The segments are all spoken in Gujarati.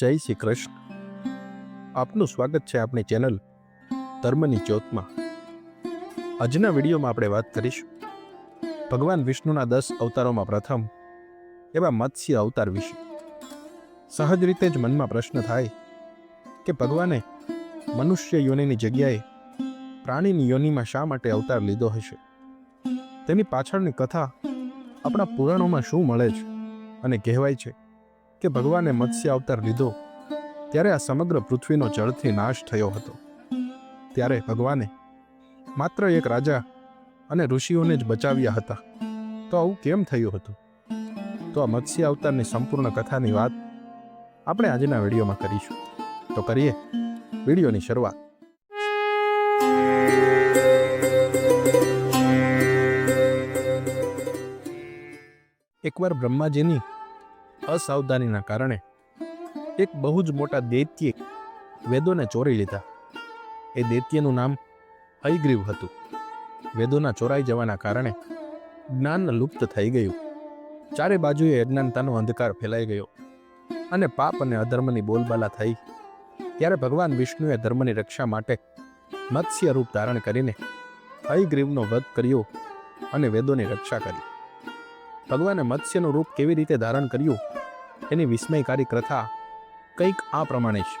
જય શ્રી કૃષ્ણ. આપનું સ્વાગત છે આપણી ચેનલ ધર્મની જ્યોતમાં. આજના વિડીયોમાં આપણે વાત કરીશું ભગવાન વિષ્ણુના દસ અવતારોમાં પ્રથમ એવા મત્સ્ય અવતાર વિશે. સહજ રીતે જ મનમાં પ્રશ્ન થાય કે ભગવાને મનુષ્ય યોનિની જગ્યાએ પ્રાણીની યોનિમાં શા માટે અવતાર લીધો હશે? તેની પાછળની કથા આપણા પુરાણોમાં શું મળે છે અને કહેવાય છે? કે ભગવાને મત્સ્ય અવતાર લીધો, ત્યારે આ સમગ્ર પૃથ્વીનો જળથી નાશ થયો હતો. ત્યારે ભગવાને માત્ર એક રાજા અને ઋષિઓને જ બચાવ્યા હતા. તો આવું કેમ થયું હતું? તો આ મત્સ્ય અવતારની સંપૂર્ણ કથાની વાત આપણે આજના વિડીયોમાં કરીશું. તો કરીએ વિડીયોની શરૂઆત. એકવાર બ્રહ્માજીની અસાવધાનીના કારણે એક બહુ જ મોટા દૈત્યે વેદોને ચોરી લીધા. એ દૈત્યનું નામ હયગ્રીવ હતું. વેદોના ચોરાઈ જવાના કારણે જ્ઞાન લુપ્ત થઈ ગયું. ચારે બાજુએ અજ્ઞાનતાનો અંધકાર ફેલાઈ ગયો અને પાપ અને અધર્મની બોલબાલા થઈ. ત્યારે ભગવાન વિષ્ણુએ ધર્મની રક્ષા માટે મત્સ્ય રૂપ ધારણ કરીને હયગ્રીવનો વધ કર્યો અને વેદોની રક્ષા કરી. ભગવાને મત્સ્યનું રૂપ કેવી રીતે ધારણ કર્યું, એની વિસ્મયકારી કથા કંઈક આ પ્રમાણે છે.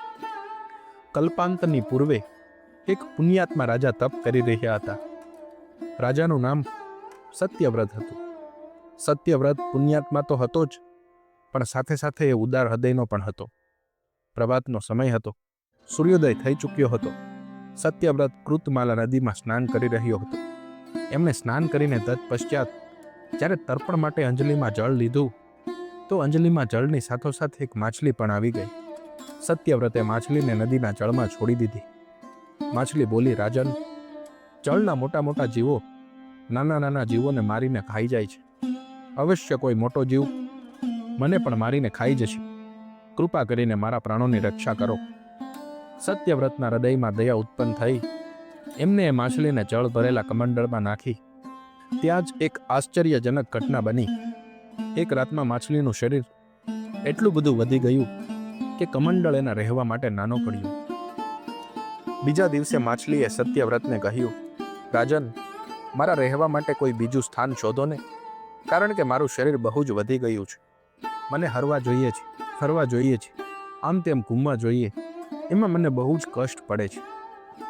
કલ્પાંતની પૂર્વે એક પુણ્યાત્મા રાજા તપ કરી રહ્યા હતા. રાજાનું નામ સત્યવ્રત હતું. સત્યવ્રત પુણ્યાત્મા તો હતો જ, પણ સાથે સાથે એ ઉદાર હૃદયનો પણ હતો. પ્રભાતનો સમય હતો. સૂર્યોદય થઈ ચૂક્યો હતો. સત્યવ્રત કૃતમાલા નદીમાં સ્નાન કરી રહ્યો હતો. એમણે સ્નાન કરીને તત્પશ્ચાત જ્યારે તર્પણ માટે અંજલિમાં જળ લીધું, તો અંજલિમાં જળની સાથોસાથ એક માછલી પણ આવી ગઈ. સત્યવ્રતે માછલીને નદીના જળમાં છોડી દીધી. માછલી બોલી, રાજન, જળના મોટા મોટા જીવો નાના નાના જીવોને મારીને ખાઈ જાય છે. અવશ્ય કોઈ મોટો જીવ મને પણ મારીને ખાઈ જશે. કૃપા કરીને મારા પ્રાણોની રક્ષા કરો. સત્યવ્રતના હૃદયમાં દયા ઉત્પન્ન થઈ. એમને એ માછલીને જળ ભરેલા કમંડળમાં નાખી. ત્યાં જ એક આશ્ચર્યજનક ઘટના બની. એક રાતમાં માછલીનું શરીર એટલું બધું વધી ગયું કે કમંડળ એના રહેવા માટે નાનો પડ્યો. બીજા દિવસે માછલીએ સત્યવ્રતને કહ્યું, રાજન, મારા રહેવા માટે કોઈ બીજું સ્થાન શોધો ને, કારણ કે મારું શરીર બહુ જ વધી ગયું છે. મને હરવા જોઈએ છે, ફરવા જોઈએ છે, આમ તેમ ઘૂમવા જોઈએ. એમાં મને બહુ જ કષ્ટ પડે છે.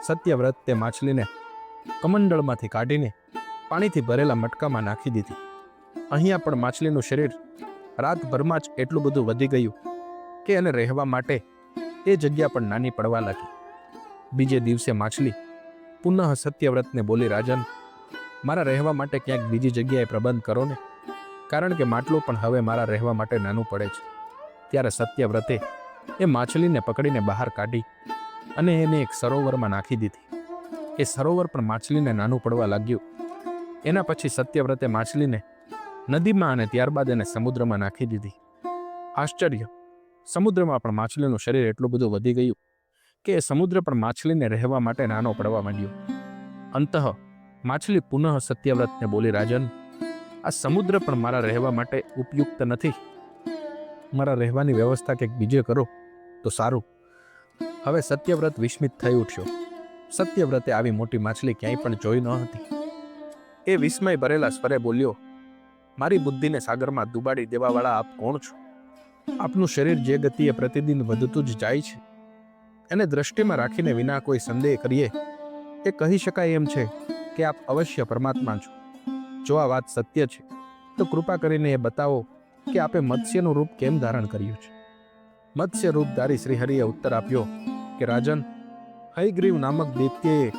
સત્યવ્રત તે માછલીને કમંડળમાંથી કાઢીને પાણીથી ભરેલા મટકામાં નાખી દીધી. અહીંયા પણ માછલીનું શરીર રાતભરમાં જ એટલું બધું વધી ગયું કે એને રહેવા માટે એ જગ્યા પણ નાની પડવા લાગી. બીજે દિવસે માછલી પુનઃ સત્યવ્રતને બોલી, રાજન, મારા રહેવા માટે ક્યાંક બીજી જગ્યાએ પ્રબંધ કરો ને. કારણ કે માટલું પણ હવે મારા રહેવા માટે નાનું પડે છે. ત્યારે સત્યવ્રતે એ માછલીને પકડીને બહાર કાઢી અને એને એક સરોવરમાં નાખી દીધી. એ સરોવર પણ માછલીને નાનું પડવા લાગ્યું. એના પછી સત્યવ્રતે માછલીને નદીમાં અને ત્યારબાદ એને સમુદ્રમાં નાખી દીધી. આશ્ચર્ય! સમુદ્રમાં પણ માછલીનું શરીર એટલું બધું વધી ગયું કે એ સમુદ્ર પણ માછલીને રહેવા માટે નાનો પડવા માંડ્યો. અંતઃ માછલી પુનઃ સત્યવ્રતને બોલી, રાજન, આ સમુદ્ર પણ મારા રહેવા માટે ઉપયુક્ત નથી. મારા રહેવાની વ્યવસ્થા કંઈક બીજે કરો, તો સારું. હવે સત્યવ્રત વિસ્મિત થઈ ઉઠ્યો. સત્યવ્રતે આવી મોટી માછલી ક્યાંય પણ જોઈ ન હતી. એ વિસ્મય ભરેલા સ્વરે બોલ્યો, મારી બુદ્ધિને સાગરમાં દુબાડી દેવાવાળા આપ કોણ છો? આપનું શરીર જે ગતિએ પ્રતિદિન વધતું જ જાય છે. એને દ્રષ્ટિમાં રાખીને વિના કોઈ સંદેહ કરીએ. એ કહી શકાય એમ છે કે આપ અવશ્ય પરમાત્મા છો. જો આ વાત સત્ય છે, તો કૃપા કરીને એ બતાવો કે આપે મત્સ્યનું રૂપ કેમ ધારણ કર્યું છે? મત્સ્ય રૂપધારી શ્રીહરિએ ઉત્તર આપ્યો કે, રાજન હયગ્રીવ નામક દૈત્યએ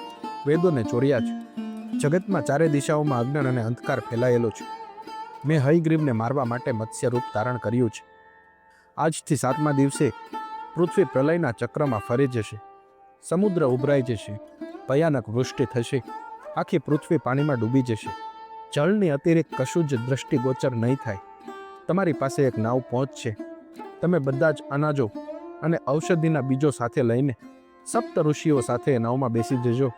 વેદોને ચોર્યા છે. જગતમાં ચારે દિશાઓમાં અજ્ઞાન અને અંધકાર ફેલાયેલો છે. મેં હયગ્રીવને મારવા માટે મત્સ્ય રૂપ ધારણ કર્યું છે. આજથી સાતમા દિવસે પૃથ્વી પ્રલયના ચક્રમાં ફરી જશે. સમુદ્ર ઉભરાઈ જશે. ભયાનક વૃષ્ટિ થશે. આખી પૃથ્વી પાણીમાં ડૂબી જશે. જળની અતિરિક્ત કશું જ દ્રષ્ટિગોચર નહીં થાય. તમારી પાસે એક નાવ પહોંચશે તમે બધા જ અનાજો અને ઔષધિના બીજો સાથે લઈને સપ્ત ઋષિઓ સાથે નાવમાં બેસી જજો.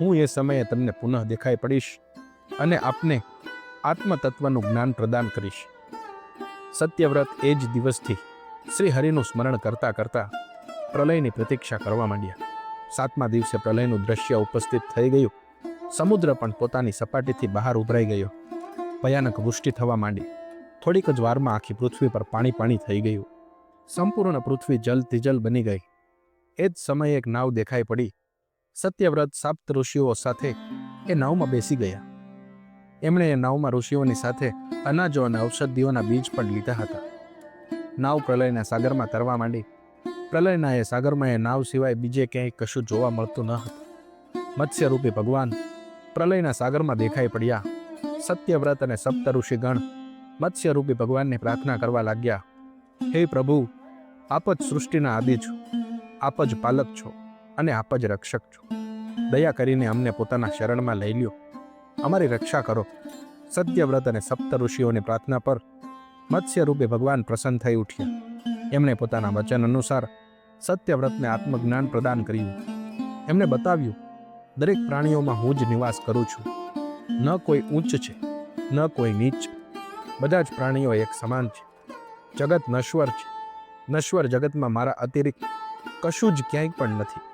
હું એ સમયે તમને પુનઃ દેખાઈ પડીશ અને આપને આત્મતત્વનું જ્ઞાન પ્રદાન કરીશ. સત્યવ્રત એ જ દિવસથી શ્રી હરિનું સ્મરણ કરતા કરતા પ્રલયની પ્રતીક્ષા કરવા માંડ્યા. સાતમા દિવસે પ્રલયનું દ્રશ્ય ઉપસ્થિત થઈ ગયું. સમુદ્ર પણ પોતાની સપાટીથી બહાર ઉભરાઈ ગયો. ભયાનક વૃષ્ટિ થવા માંડી. થોડીક જ વારમાં આખી પૃથ્વી પર પાણી પાણી થઈ ગયું. સંપૂર્ણ પૃથ્વી જલ તિજલ બની ગઈ. એ જ સમયે એક નાવ દેખાઈ પડી. સત્યવ્રત સાપ્ત ઋષિઓ સાથે એ નાવમાં બેસી ગયા. એમણે એ નાવમાં ઋષિઓની સાથે અનાજો અને ઔષધિઓના બીજ પણ લીધા હતા. નાવ પ્રલયના સાગરમાં તરવા માંડી. પ્રલયના એ સાગરમાં એ નાવ સિવાય બીજે ક્યાંય કશું જોવા મળતું ન હતું. મત્સ્યરૂપી ભગવાન પ્રલયના સાગરમાં દેખાઈ પડ્યા. સત્યવ્રત અને સપ્ત ઋષિગણ મત્સ્યરૂપી ભગવાનને પ્રાર્થના કરવા લાગ્યા. હે પ્રભુ, આપ જ સૃષ્ટિના આદિ છો. આપ જ પાલક છો. અને આપ જ રક્ષક છો. દયા કરીને અમને પોતાના શરણમાં લઈ લ્યો. અમારી રક્ષા કરો. સત્યવ્રત અને સપ્ત ઋષિઓની પ્રાર્થના પર મત્સ્યરૂપે ભગવાન પ્રસન્ન થઈ ઉઠ્યા. એમણે પોતાના વચન અનુસાર સત્યવ્રતને આત્મજ્ઞાન પ્રદાન કર્યું. એમણે બતાવ્યું, દરેક પ્રાણીઓમાં હું જ નિવાસ કરું છું. ન કોઈ ઊંચ છે, ન કોઈ નીચ. બધા જ પ્રાણીઓ એક સમાન છે. જગત નશ્વર છે. નશ્વર જગતમાં મારા અતિરિક્ત કશું જ ક્યાંય પણ નથી.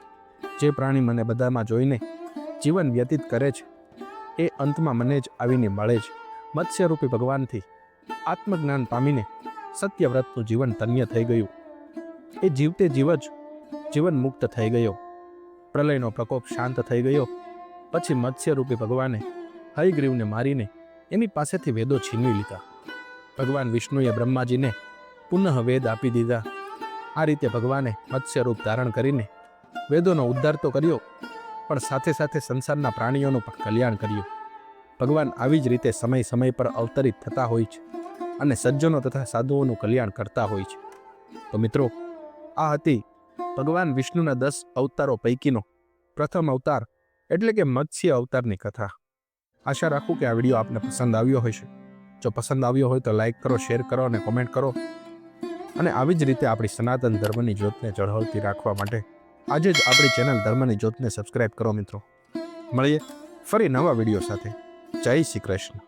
જે પ્રાણી મને બધામાં જોઈને જીવન વ્યતીત કરે છે, એ અંતમાં મને જ આવીને મળે છે. મત્સ્યરૂપી ભગવાનથી આત્મજ્ઞાન પામીને સત્યવ્રતનું જીવન ધન્ય થઈ ગયું. એ જીવતે જીવ જ જીવન મુક્ત થઈ ગયો. પ્રલયનો પ્રકોપ શાંત થઈ ગયો. પછી મત્સ્યરૂપી ભગવાને હયગ્રીવને મારીને એની પાસેથી વેદો છીનવી લીધા. ભગવાન વિષ્ણુએ બ્રહ્માજીને પુનઃ વેદ આપી દીધા. આ રીતે ભગવાને મત્સ્યરૂપ ધારણ કરીને વેદોનો ઉદ્ધાર તો કર્યો, પણ સાથે સાથે સંસારના પ્રાણીઓનું પણ કલ્યાણ કર્યું. ભગવાન આવી જ રીતે સમય સમય પર અવતરિત થતા હોય છે અને સજ્જનો તથા સાધુઓનું કલ્યાણ કરતા હોય છે. તો મિત્રો, આ હતી ભગવાન વિષ્ણુના દસ અવતારો પૈકીનો પ્રથમ અવતાર, એટલે કે મત્સ્ય અવતારની કથા. આશા રાખું કે આ વીડિયો આપને પસંદ આવ્યો હશે. જો પસંદ આવ્યો હોય તો લાઈક કરો, શેર કરો અને કોમેન્ટ કરો. અને આવી જ રીતે આપણી સનાતન ધર્મની જ્યોતને ચઢાવતી રાખવા માટે આજે જ આપણી ચેનલ ધર્મની જ્યોતને સબસ્ક્રાઇબ કરો મિત્રો. મળીએ ફરી નવા વીડિયો સાથે. જય શ્રી કૃષ્ણ.